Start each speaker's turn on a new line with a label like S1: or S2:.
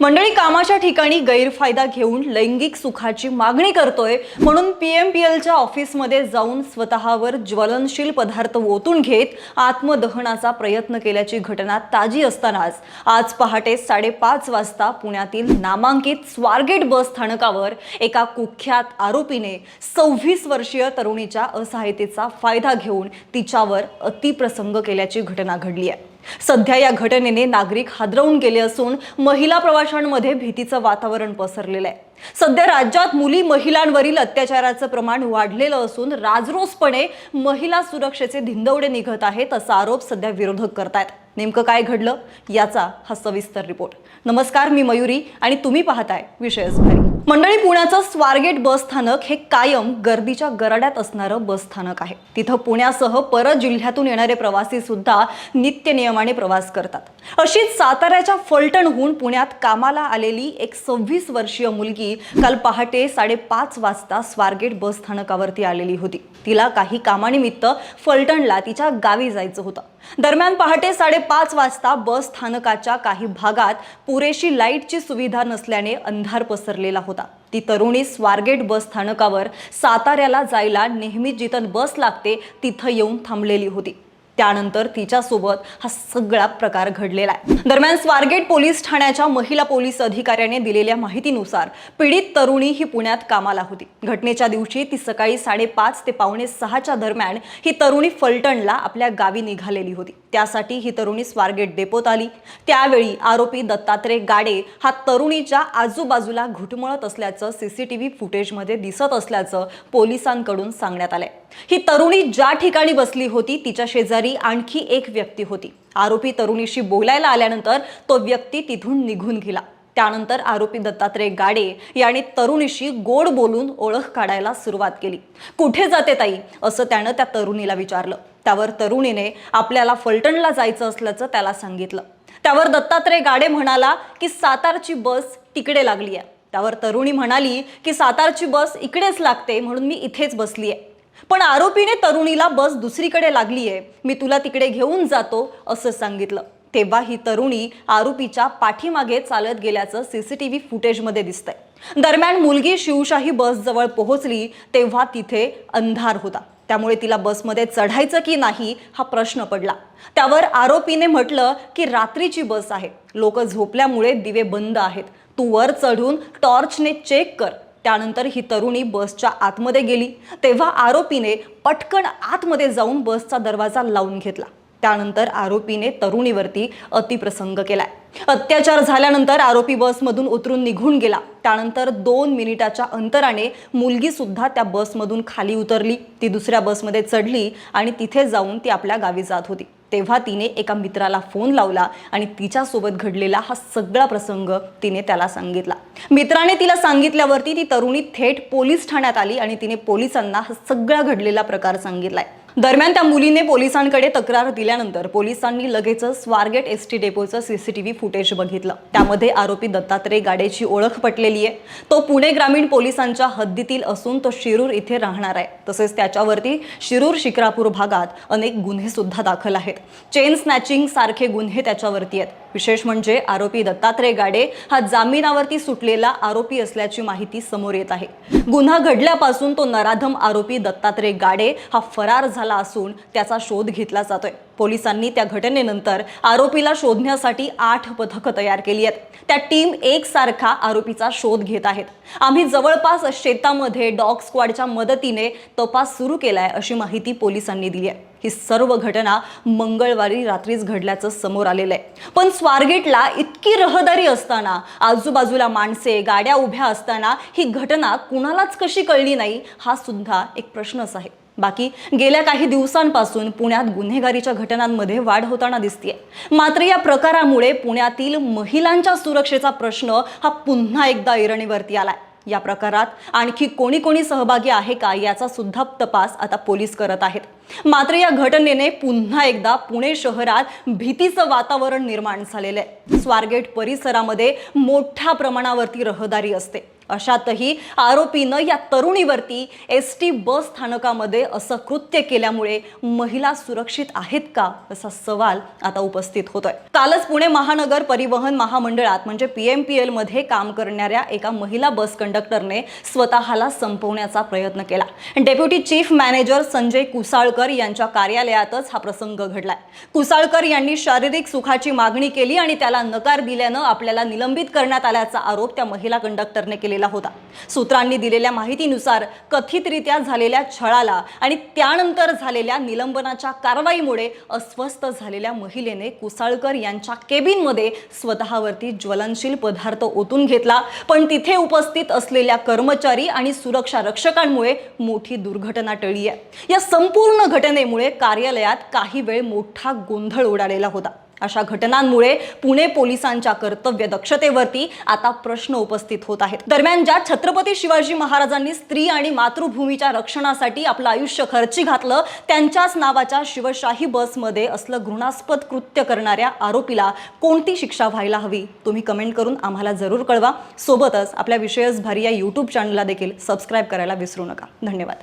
S1: मंडळी कामाच्या ठिकाणी गैरफायदा घेऊन लैंगिक सुखाची मागणी करतोय म्हणून पीएमपीएलच्या ऑफिसमध्ये जाऊन स्वतःवर ज्वलनशील पदार्थ ओतून घेत आत्मदहनाचा प्रयत्न केल्याची घटना ताजी असतानाच आज पहाटे साडेपाच वाजता पुण्यातील नामांकित स्वारगेट बस स्थानकावर एका कुख्यात आरोपीने सव्वीस वर्षीय तरुणीच्या असहायतेचा फायदा घेऊन तिच्यावर अतिप्रसंग केल्याची घटना घडली आहे. सध्या या घटनेने नागरिक हादरवून गेले असून महिला प्रवाशांमध्ये भीतीचं वातावरण पसरलेलं आहे. सध्या राज्यात मुली महिलांवरील अत्याचाराचं प्रमाण वाढलेलं असून राजरोसपणे महिला सुरक्षेचे धिंदवडे निघत आहेत असा आरोप सध्या विरोधक करतायत. नेमकं काय घडलं याचा हा सविस्तर रिपोर्ट. नमस्कार मी मयुरी आणि तुम्ही पाहताय विषयच भारी मंडळी पुण्याचं स्वारगेट बस स्थानक हे कायम गर्दीच्या गराड्यात असणारं बस स्थानक आहे. तिथं पुण्यासह परत जिल्ह्यातून येणारे प्रवासी सुद्धा नित्य नियमाने प्रवास करतात. अशीच साताऱ्याच्या फलटणहून पुण्यात कामाला आलेली एक सव्वीस वर्षीय मुलगी काल पहाटे साडेपाच वाजता स्वारगेट बस स्थानकावरती आलेली होती. तिला काही कामानिमित्त फलटणला तिच्या गावी जायचं होतं. दरम्यान पहाटे साडेपाच वाजता बस स्थानकाच्या काही भागात पुरेशी लाईटची सुविधा नसल्याने अंधार पसरलेला होता. ती तरुणी स्वारगेट बस स्थानकावर साताऱ्याला जायला नेहमी जिथं बस लागते तिथं येऊन थांबलेली होती. त्यानंतर तिच्यासोबत हा सगळा प्रकार घडलेला आहे. दरम्यान स्वारगेट पोलीस ठाण्याच्या महिला पोलीस अधिकाऱ्याने दिलेल्या माहितीनुसार पीडित तरुणी ही पुण्यात कामाला होती. घटनेच्या दिवशी ती सकाळी साडेपाच ते पावणे सहाच्या दरम्यान ही तरुणी फलटणला आपल्या गावी निघालेली होती. त्यासाठी ही तरुणी स्वारगेट डेपोत आली. त्यावेळी आरोपी दत्तात्रय गाडे हा तरुणीच्या आजूबाजूला घुटमळत असल्याचं सीसीटीव्ही फुटेजमध्ये दिसत असल्याचं पोलिसांकडून सांगण्यात आलंय. ही तरुणी ज्या ठिकाणी बसली होती तिच्या शेजारी आणखी एक व्यक्ती होती. आरोपी तरुणीशी बोलायला आल्यानंतर तो व्यक्ती तिथून निघून गेला. त्यानंतर आरोपी दत्तात्रय गाडे याने तरुणीशी गोड बोलून ओळख काढायला सुरुवात केली. कुठे जाते ताई? असं त्यानं त्या तरुणीला विचारलं. त्यावर तरुणीने आपल्याला फलटणला जायचं असल्याचं त्याला सांगितलं. त्यावर दत्तात्रय गाडे म्हणाला की सातारची बस तिकडे लागली आहे त्यावर तरुणी म्हणाली की सातारची बस इकडेच लागते म्हणून मी इथेच बसली आहे पण आरोपीने तरुणीला बस दुसरीकडे लागली आहे मी तुला तिकडे घेऊन जातो असं सांगितलं. तेव्हा ही तरुणी आरोपीच्या पाठीमागे चालत गेल्याचं सीसीटीव्ही फुटेजमध्ये दिसतंय. दरम्यान मुलगी शिवशाही बस जवळ पोहोचली तेव्हा तिथे अंधार होता. त्यामुळे तिला बसमध्ये चढायचं की नाही हा प्रश्न पडला. त्यावर आरोपीने म्हटलं की रात्रीची बस आहे. लोक झोपल्यामुळे दिवे बंद आहेत. तू वर चढून टॉर्चने चेक कर. त्यानंतर ही तरुणी बसच्या आतमध्ये गेली. तेव्हा आरोपीने पटकन आतमध्ये जाऊन बसचा दरवाजा लावून घेतला. त्यानंतर आरोपीने तरुणीवरती अतिप्रसंग केलाय. अत्याचार झाल्यानंतर आरोपी बसमधून उतरून निघून गेला. त्यानंतर दोन मिनिटाच्या अंतराने मुलगी सुद्धा त्या बसमधून खाली उतरली. ती दुसऱ्या बसमध्ये चढली आणि तिथे जाऊन ती आपल्या गावी जात होती. तेव्हा तिने एका मित्राला फोन लावला आणि तिच्यासोबत घडलेला हा सगळा प्रसंग तिने त्याला सांगितला. मित्राने तिला सांगितल्यावरती ती तरुणी थेट पोलीस ठाण्यात आली आणि तिने पोलिसांना हा सगळा घडलेला प्रकार सांगितलाय. दरम्यान त्या मुलीने पोलिसांकडे तक्रार दिल्यानंतर पोलिसांनी लगेचच स्वारगेट एस टी डेपोचं सीसीटीव्ही फुटेज बघितलं. त्यामध्ये आरोपी दत्तात्रय गाडेची ओळख पटलेली आहे. तो पुणे ग्रामीण पोलिसांच्या हद्दीतील असून तो शिरूर इथे राहणार आहे. तसेच त्याच्यावरती शिरूर शिक्रापूर भागात अनेक गुन्हे सुद्धा दाखल आहेत. चेन स्नॅचिंग सारखे गुन्हे त्याच्यावरती आहेत. विशेष म्हणजे आरोपी दत्तात्रय गाडे हा जामिनावरती सुटलेला आरोपी असल्याची माहिती समोर येत आहे. गुन्हा घडल्यापासून तो नराधम आरोपी दत्तात्रय गाडे हा फरार झाला असून त्याचा शोध घेतला जातोय. पोलिसांनी त्या घटनेनंतर आरोपीला शोधण्यासाठी आठ पथकं तयार केली आहेत. त्या टीम एकसारखा आरोपीचा शोध घेत आहेत. आम्ही जवळपास शेतामध्ये डॉग स्क्वॉडच्या मदतीने तपास सुरू केलाय अशी माहिती पोलिसांनी दिली आहे. ही सर्व घटना मंगळवारी रात्रीच घडल्याचं समोर आलेलं आहे. पण स्वारगेटला इतकी रहदारी असताना आजूबाजूला माणसे गाड्या उभ्या असताना ही घटना कुणालाच कशी कळली नाही हा सुद्धा एक प्रश्नच आहे. बाकी गेल्या काही दिवसांपासून पुण्यात गुन्हेगारीच्या घटनांमध्ये वाढ होताना दिसतीये. मात्र या प्रकारामुळे पुण्यातील महिलांच्या सुरक्षेचा प्रश्न हा पुन्हा एकदा ऐरणीवरती आलाय. या प्रकारात आणखी कोणी कोणी सहभागी आहे का याचा सुद्धा तपास आता पोलीस करत आहेत. मात्र या घटनेने पुन्हा एकदा पुणे शहरात भीतीचं वातावरण निर्माण झालेलं आहे. स्वारगेट परिसरामध्ये मोठ्या प्रमाणावरती रहदारी असते. अशातही आरोपीनं या तरुणीवरती एस टी बस स्थानकामध्ये असं कृत्य केल्यामुळे महिला सुरक्षित आहेत का असा सवाल आता उपस्थित होतोय. कालच पुणे महानगर परिवहन महामंडळात म्हणजे पी एम पी एलमध्ये काम करणाऱ्या एका महिला बस कंडक्टरने स्वतःला संपवण्याचा प्रयत्न केला. Deputy chief manager Sanjay Kusal Kusalkar यांच्या कार्यालयातच हा प्रसंग घडलाय. कुसाळकर यांनी शारीरिक सुखाची मागणी केली आणि त्याला नकार दिल्यानं आपल्याला निलंबित करण्यात आल्याचा आरोप त्या महिला कंडक्टरने केलेला होता. सूत्रांनी दिलेल्या माहितीनुसार कथितरित्या झालेल्या छळाला आणि त्यानंतर झालेल्या निलंबनाच्या कारवाईमुळे अस्वस्थ झालेल्या महिलेने कुसाळकर यांच्या केबिनमध्ये स्वतःवरती ज्वलनशील पदार्थ ओतून घेतला. पण तिथे उपस्थित असलेल्या कर्मचारी आणि सुरक्षा रक्षकांमुळे मोठी दुर्घटना टळली आहे. या संपूर्ण घटनेमुळे कार्यालयात काही वेळ मोठा गोंधळ उडालेला होता. अशा घटनांमुळे पुणे पोलिसांच्या कर्तव्य दक्षतेवरती आता प्रश्न उपस्थित होत आहेत. दरम्यान ज्या छत्रपती शिवाजी महाराजांनी स्त्री आणि मातृभूमीच्या रक्षणासाठी आपलं आयुष्य खर्ची घातलं त्यांच्याच नावाच्या शिवशाही बसमध्ये असलं घृणास्पद कृत्य करणाऱ्या आरोपीला कोणती शिक्षा व्हायला हवी? तुम्ही कमेंट करून आम्हाला जरूर कळवा. सोबतच आपल्या विषयच भारी या यूट्यूब चॅनलला देखील सबस्क्राईब करायला विसरू नका. धन्यवाद.